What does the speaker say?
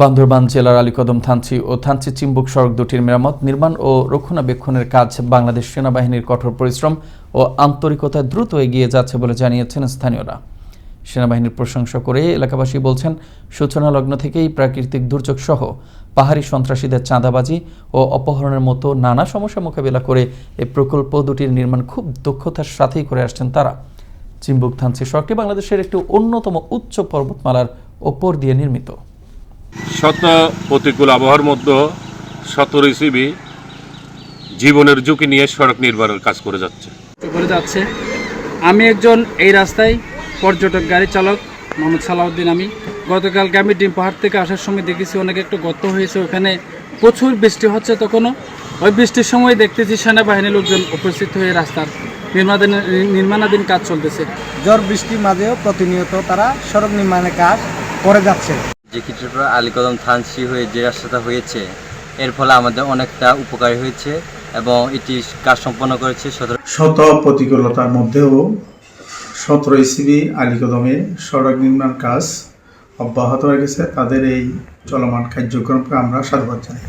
বান্দরবান জেলার আলীকদম থানচি ও থানচি চিম্বুক সড়ক দুটির মেরামত, নির্মাণ ও রক্ষণাবেক্ষণের কাজ বাংলাদেশ সেনাবাহিনীর কঠোর পরিশ্রম ও আন্তরিকতায় দ্রুত এগিয়ে যাচ্ছে বলে জানিয়েছেন স্থানীয়রা। সেনাবাহিনীর প্রশংসা করে এলাকাবাসী বলছেন সূচনা লগ্ন থেকেই প্রাকৃতিক দুর্যোগ সহ পাহাড়ি সন্ত্রাসীদের চাঁদাবাজি ও অপহরণের মতো নানা সমস্যা মোকাবিলা করে এই প্রকল্প দুটির নির্মাণ খুব দক্ষতার সাথেই করে আসছেন তারা। চিম্বুক থানচি সড়কটি বাংলাদেশের একটি অন্যতম উচ্চ পর্বতমালার ওপর দিয়ে নির্মিত। শত প্রতিকূল আবহাওয়ার মধ্যে শত রেসিবি জীবনের ঝুঁকি নিয়ে সড়ক নির্মাণের কাজ করে যাচ্ছে। করে যাচ্ছে। আমি একজন এই রাস্তায় পর্যটক গাড়ি চালক মোহাম্মদ সালাউদ্দিন আমি। গতকালকে আমি ডিম পাহাড় থেকে আসার সময় দেখেছি অনেক একটু গর্ত হয়েছে ওখানে প্রচুর বৃষ্টি হচ্ছে তখনও। ওই বৃষ্টির সময় দেখতেছি সেনাবাহিনীর লোকজন উপস্থিত হয়ে রাস্তার নির্মাণাধীন নির্মাণাধীন কাজ চলতেছে। ঝড় বৃষ্টির মাঝেও প্রতিনিয়ত তারা সড়ক নির্মাণের কাজ করে যাচ্ছে। যে কিছুটা আলীকদম থানসি হয়ে যে রাস্তাটা হয়েছে, এর ফলে আমাদের অনেকটা উপকারী হয়েছে এবং এটি কাজ সম্পন্ন করেছে সতেরো শত প্রতিকূলতার মধ্যেও সতেরো ইসিবি আলীকদমে সড়ক নির্মাণ কাজ অব্যাহত রেখেছে। তাদের এই চলমান কার্যক্রমকে আমরা সাধুবাদ জানাই।